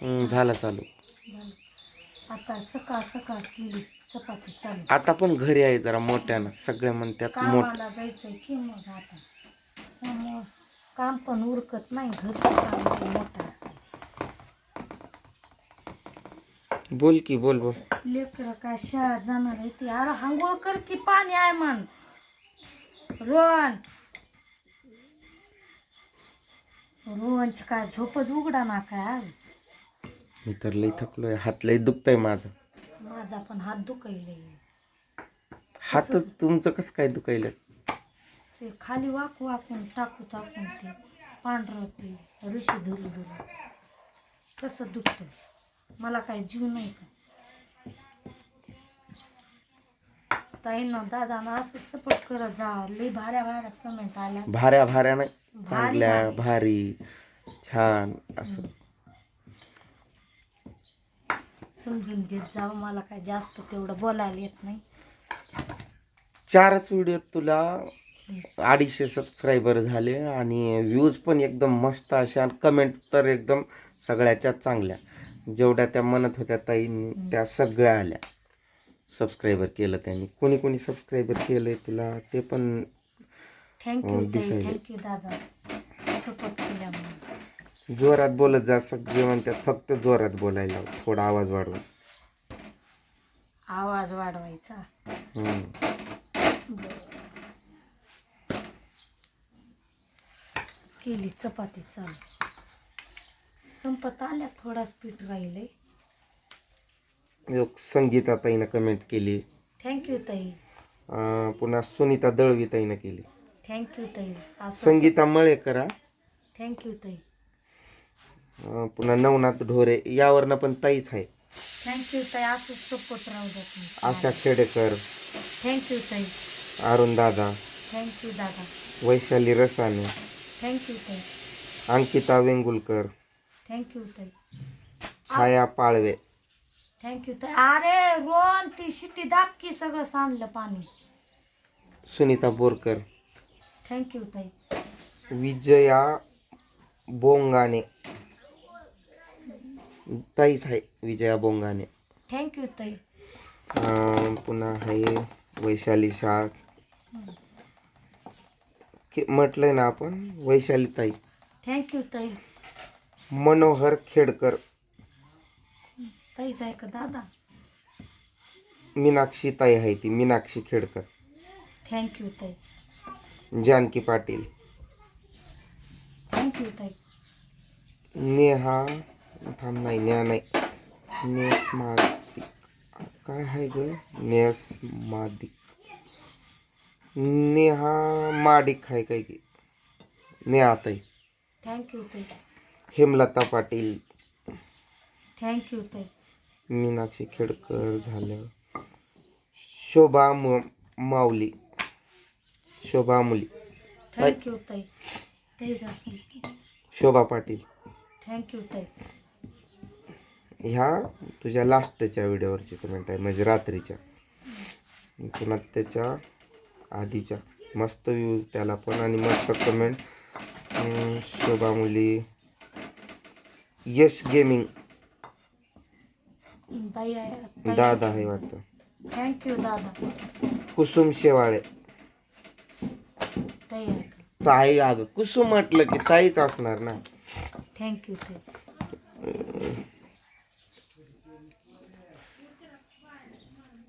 झाला चालू. झालं आता सकाळ सकाळ केली चपाती चालू. आता पण घरी आहे जरा मोठ्यानं सगळे म्हणतात मोठ. कामाला जायचंय की मग आता? त्यामुळं काम पण उरकत नाही घरचं काम लई मोठं असतं. बोल की बोल बोल. लेकरं काय जाणार आहे ती? अरे हांगोळ कर की पाणी आहे म्हण. रोहन. रोहनची काय झोपच उघडा ना काय आज? मी तर लई थकलोय. हात लई दुखतंय माझं. माझा पण हात दुखायले हातच तुमचं कसं काय दुखायलं ते खाली वाकू वाकून टाकू टाकून ते पांढरं ते ऋषी धरू धरू कसं दुखतं मला काय जीव नाही का? ताईनं दादानं असं सपोर्ट करत जा. लई भाड्या भाड्या कमेंट आल्या. भाऱ्या भाऱ्या नाही. चांगल्या. भारी छान असं. समजून घेत जावं मला काय जास्त तेवढं बोलायला येत नाही. चारच व्हिडिओ तुला. अडीचशे सबस्क्रायबर झाले आणि व्ह्यूज पण एकदम मस्त अशा आणि कमेंट तर एकदम सगळ्याच्या चांगल्या. जेवढ्या त्या म्हणत होत्या ताईंनी त्या सगळ्या आल्या. सबस्क्रायबर केलं त्यांनी. कोणी कोणी सबस्क्रायबर केलंय तुला? ते पण थँक्यू दिसायले. थँक्यू दादा. सपोर्ट केल्यामुळे जोरात बोलत जा सगळे म्हणतात फक्त जोरात बोलायला थोडा आवाज वाढवा. आवाज वाढवायचा. हम्म. केली चपाती चालू. संपत आल्या थोडाच पीठ राहिले. एक संगीता ताईनं कमेंट केली. थँक्यू ताई. अं, पुन्हा सुनीता दळवी ताईनं केली. थँक्यू ताई. असं संगीता मळेकरा थँक्यू ताई. पुन्हा नवनाथ ढोरे यावरनं पण ताईच आहे. थँक्यू ताई. असं सपोर्ट राहू आशा खेडेकर. थँक्यू ताई. अरुण दादा. थँक्यू दादा. वैशाली रसाने. थँक्यू ताई. अंकिता वेंगुलकर. थँक्यू ताई. छाया पाळवे. थँक्यू ताई. अरे रोन ती शिट्टी दाब की सगळं सांडलं पाणी. सुनीता बोरकर. थँक्यू ताई. विजया बोंगाने. ताईच आहे विजया बोंगाने. थँक्यू ताई. अं, पुन्हा आहे वैशाली शाह. के- म्हटलंय ना आपण वैशाली ताई. थँक्यू ताई. मनोहर खेडकर. ताईच आहे का दादा? मीनाक्षी ताई आहे ती मीनाक्षी खेडकर. थँक्यू ताई. जानकी पाटील. थँक्यू ताई. नेहा थांब नाही नेहा नाही. नेस मादिक काय आहे ग? नेस मादिक नेहा माडिक आहे काय की? नेहा ताई. थँक्यू ताई. हेमलता पाटील. थँक्यू ताई. मीनाक्षी खेडकर झालं. शोभा म माऊली. शोभा मुली. थँक्यू ताई. शोभा पाटील. थँक्यू ताई. ह्या तुझ्या लास्टच्या व्हिडिओवरची कमेंट आहे म्हणजे रात्रीच्या. पुन्हा त्याच्या आधीच्या. मस्त व्ह्यूज त्याला पण आणि मस्त कमेंट शोभा मुली. यश गेमिंग दादा आहे. वाटतं. थँक्यू दादा. कुसुम शेवाळे. ताई अगं कुसुम म्हटलं की ताईच असणार ना. Thank you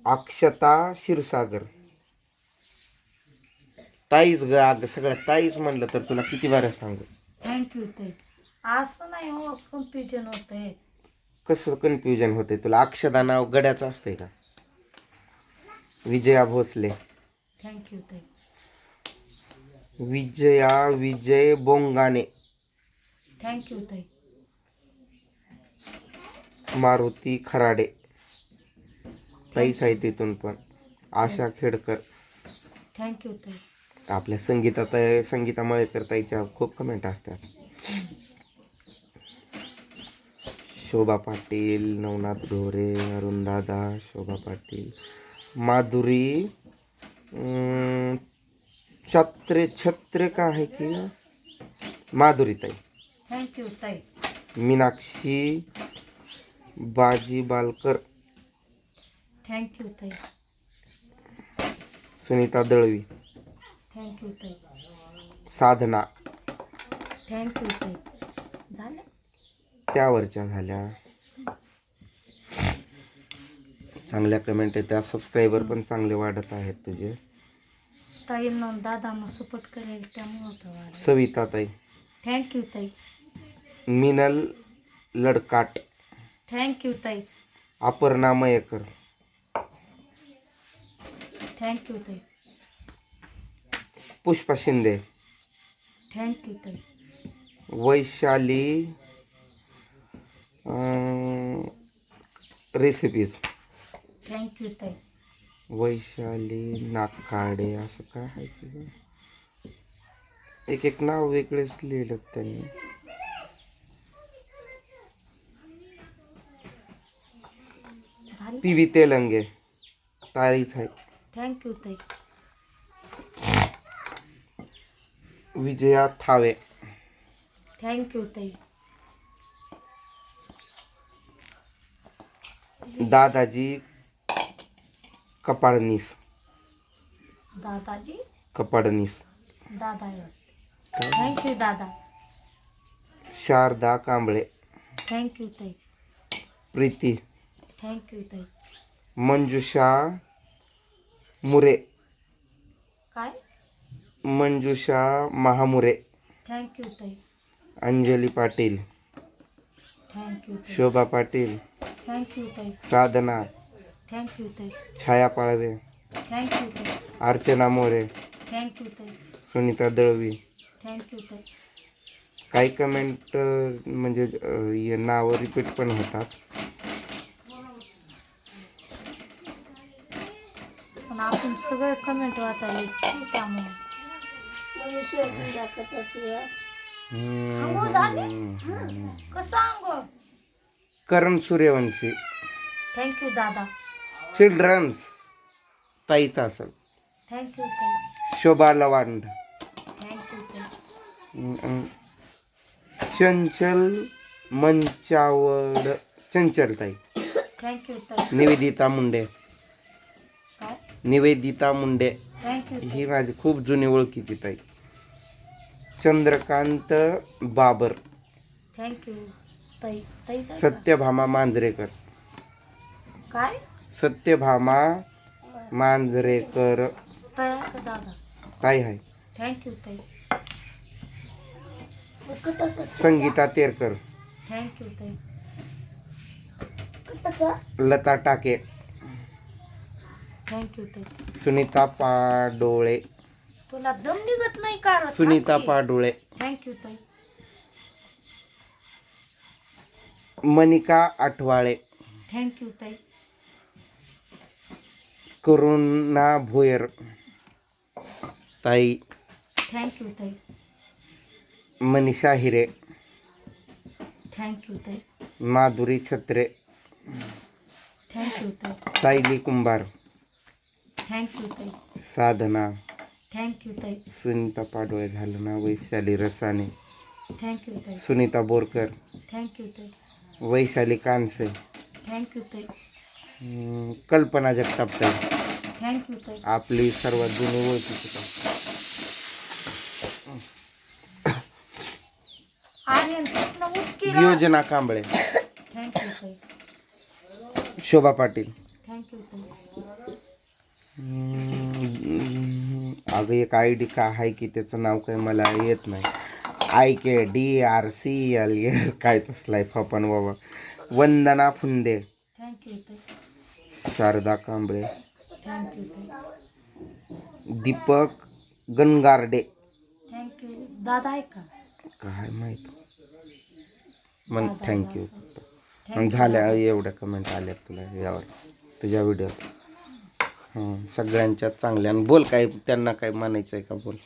Akshata Kshirsagar. ताईच ग अगं सगळ्या ताईच म्हणलं तर तुला किती बरं सांग. थँक्यू ताई. असं नाही हो कन्फ्युजन होतंय. कसं कन्फ्युजन होते तुला? अक्षदा नाव गड्याचं असतंय का? विजया भोसले. थँक्यू ताई. विजया विजय बोंगाने थँक्यू ताई. मारुती खराडे. ताईच आहे तिथून पण. आशा खेडकर. थँक्यू ताई. आपल्या संगीता ताई संगीता मळेकर ताईच्या खूप कमेंट असतात. शोभा पाटील नवनाथ ढोरे अरुण दादा शोभा पाटील माधुरी छत्रे छत्रे का आहे की? माधुरी ताई. थँक्यू ताई. मीनाक्षी बाजी बालकर थँक्यू ताई. सुनीता दळवी. थँक्यू ताई. साधना. थँक्यू ताई. झालं? त्यावरच्या झाल्या. चांगल्या कमेंट आहेत त्या सबस्क्रायबर पण चांगले वाढत आहेत तुझे. ताईंना दादांना सपोर्ट करेल त्यामुळे सविता ताई. थँक्यू ताई. मिनल लडकाट. थँक्यू ताई. अपर्णा मयेकर. थँक्यू ताई. पुष्पा शिंदे. थँक्यू ताई. वैशाली रेसिपीज थँक्यू ताई. वैशाली नाकाडे असं काय आहे तुझं एक एक नाव वेगळेच लिहिलं त्यांनी. P V Telange. तारीच आहे. थँक्यू ताई. विजया थावे. थँक्यू ताई. दादाजी कपाडनीस दादाजी? कपाडनीस दादा थँक्यू दादा. शारदा कांबळे. थँक्यू ताई. प्रीती. थँक्यू ताई. मंजुषा मुरे. काय? मंजुषा महामुरे. थँक्यू ताई. अंजली पाटील. थँक्यू ताई. शोभा पाटील. थँक्यू ताई. साधना. थँक्यू ताई. छाया पाळवे. थँक्यू ताई. अर्चना मोरे. थँक्यू ताई. सुनीता दळवी. थँक्यू ताई. काही कमेंट म्हणजे अं, हे नावं रिपीट पण होतात पण आपण सगळे कमेंट वाचायले. त्यामुळे आंघोळ झाली? कसं अंग करण सूर्यवंशी. थँक्यू दादा. चिल्ड्रन्स ताईचा असेल. थँक्यू ताई. शोभा लवांड. थँक्यू ताई. अं, चंचल मंचावड. चंचल ताई. थँक्यू ताई. निवेदिता मुंडे. निवेदिता मुंडे. ही माझी खूप जुनी ओळखीची ताई. चंद्रकांत बाबर. Thank you. ताई ताई काय सत्यभामा मांजरेकर. काय? सत्यभामा मांजरेकर. दादा? काय आहे. थँक्यू ताई. संगीता तेरकर. थँक्यू ताई. लता टाके. Thank you Sunita Padole. तुला दम निघत नाही का रे? सुनीता थांब की. पाडोळे थँक्यू ताई. मनिका आठवाळे. थँक्यू ताई. करुणा भोयर. ताई. थँक्यू ताई. मनीषा हिरे. थँक्यू ताई. माधुरी छत्रे. थँक्यू ताई. सायली कुंभार. थँक्यू ताई. साधना. थँक्यू ताई. सुनीता पाडोळे झालं ना वैशाली रसाने. थँक्यू ताई. सुनीता बोरकर. थँक्यू ताई. वैशाली कानसे थँक्यू ताई. अं, कल्पना जगताप ताई थँक्यू ताई. आपली सर्वात जुनी ओळखीची ताई. आर्यन तिथनं उठकी योजना कांबळे. थँक्यू ताई. शोभा पाटील थँक्यू ताई हम्म, अगं एक आय डी का आहे की त्याचं नाव काय मला येत नाही. I K D R C L A काय तसलं आहे फपन बाबा Vandana Phunde. Thank you Sharada Kamble. Thank you Deepak Gangarde thank you दादा आहे का? काय माहीत. थँक्यू. मग you, झाल्या. एवढ्या कमेंट आल्यात तुला यावर तुझ्या व्हिडिओत हं, सगळ्यांच्यात चांगल्या बोल काय त्यांना काय म्हणायचं आहे का बोल?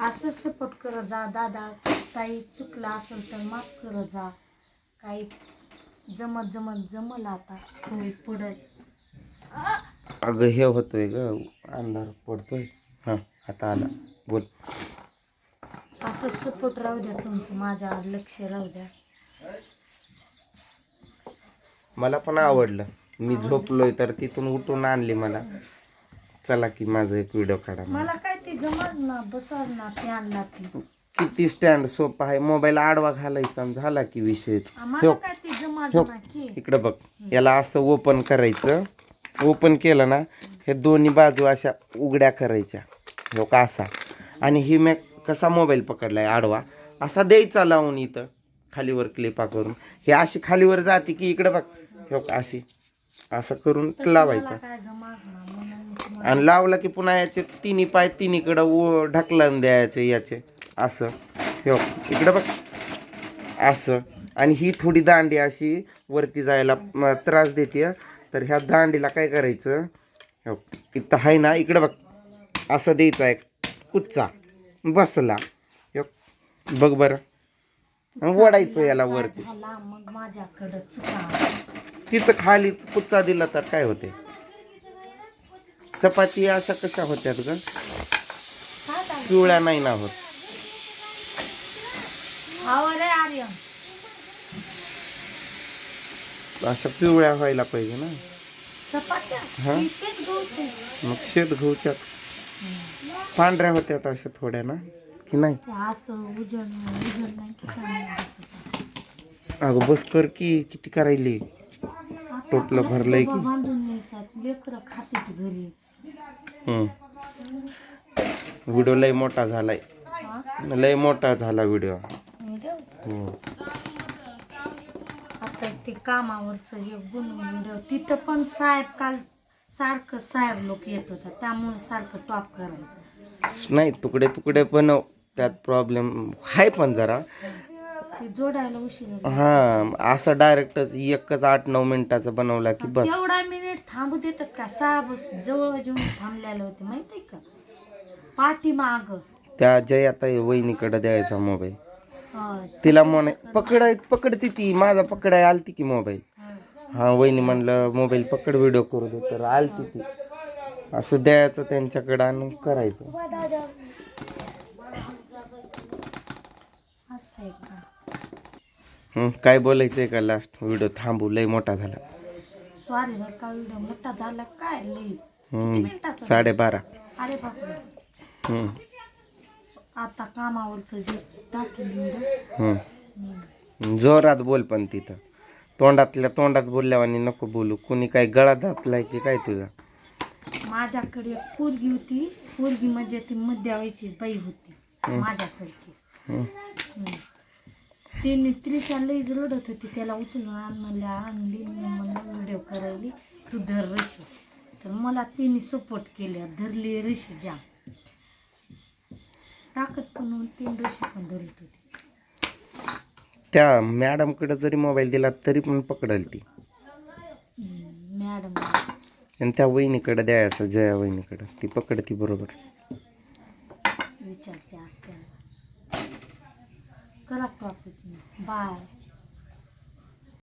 असं सपोर्ट करत जा. दादा काही चुकलं असेल तर माफ करत जा. काही जमत जमत जमल आता. सवय पडल. अगं हे होतोय ग. अंधार पडतोय. हां आता आला. बोल. असं सपोर्ट राहू द्या तुमचं. माझ्यावर लक्ष राहू द्या. मला पण आवडलं. मी झोपलोय तर तिथून उठून आणली मला. चला की माझा एक व्हिडिओ काढा मला काय ते जमत ना बसत ना ते आणला ती किती स्टँड सोपा आहे. मोबाईल आडवा घालायचा झाला की विषयच. काय ते हो. ना की. इकडं बघ. याला असं ओपन करायचं. ओपन केलं ना हे दोन्ही बाजू अशा उघड्या करायच्या. हो का असा? आणि ही मी कसा मोबाईल पकडलाय आडवा? असा द्यायचा लावून इथं. खालीवर क्लिपा करून. हे अशी खालीवर जाते की इकडं बघ. हो का अशी? असं करून लावायचं. मला काय जमत ना म्हणून मी तुम्हाला- आणि लावला की पुन्हा याचे तिन्ही पाय तिन्हीकडं उ ढकलून द्यायचे याचे. असं. हो इकडं बघ. असं. आणि ही थोडी दांडी अशी वरती जायला म, त्रास देते तर ह्या दांडीला काय करायचं? हो इथं आहे ना इकडं बघ. असं द्यायचं एक कुच्चा. बसला. हो बघ बरं. ओढायचं याला वरती. झाला मग माझ्याकडं चुका. तिथं खाली कुच्चा दिला तर काय होते? चपाती अशा कशा होत्यात ग? पिवळ्या नाही ना होत. आवर आहे आर्यन अशा पिवळ्या व्हायला पाहिजे ना. चपात्या? हा? गहूचे. मग शेत गहूच्याच. पांढऱ्या होत्या अशा थोड्या ना. की नाही. अगं बस कर की किती करायली? टोपलं भरलंय की? व्हिडिओ लय मोठा झालाय? लय मोठा झाला व्हिडिओ? हो. आता ते कामावरचं एक व्हिडिओ. तिथं पण साहेब काल सारखं साहेब लोक येत होता. त्यामुळे सारखं टॉप करायचं. नाही तुकडे तुकडे बनव त्यात प्रॉब्लेम आहे पण जरा. जोडायला उशीर. हा असं डायरेक्टच एकच आठ नऊ मिनिटाचा बनवला की बस. तेवढा मिनिट थांबू देतात का? सहा बस जवळ जेवण थांबलेले होते का? पाठीमाग त्या जयाता वहिनीकडे द्यायचा मोबाईल तिला म्हणे पकडाय पकडती ती. माझा पकडाय आलती की मोबाईल हा. वहिनी म्हणलं मोबाईल पकड व्हिडिओ करू दे. तर आलती ती. असं द्यायचं त्यांच्याकडं आणि करायचं. असं आहे का हं, काय लास्ट व्हिडिओ थांबू लय मोठा झाला. सॉरी बरं का व्हिडिओ मोठा झाला काय? लई हं, साडेबारा. अरे बापरे. हं, आता कामावरचं जे टाकेल व्हिडिओ. हं. जोरात बोल पण तिथं. तोंडातल्या तोंडात बोलल्यावानी नको बोलू. कुणी काय गळा दापलाय की काय तुझा? माझ्याकडे पोरगी होती. पोरगी म्हणजे ती मध्यावयची बाई होती. माझ्यासारखीच. तिने त्रिशा लईच रडत होती. त्याला उचलून आण म्हणल्या आणली मी म्हणलं व्हिडिओ करायली. तू धर रशी. तर मला तिने सपोर्ट केल्या. धरली रशी जाम. ताकद पण तीन रशी पण धरत होती. त्या मॅडमकडे जरी मोबाईल दिला तरी पण पकडल ती. आणि त्या वहिनीकडं द्यायचं जया वहिनीकडं. ती पकडती बरोबर. विचारते असते करा बाय.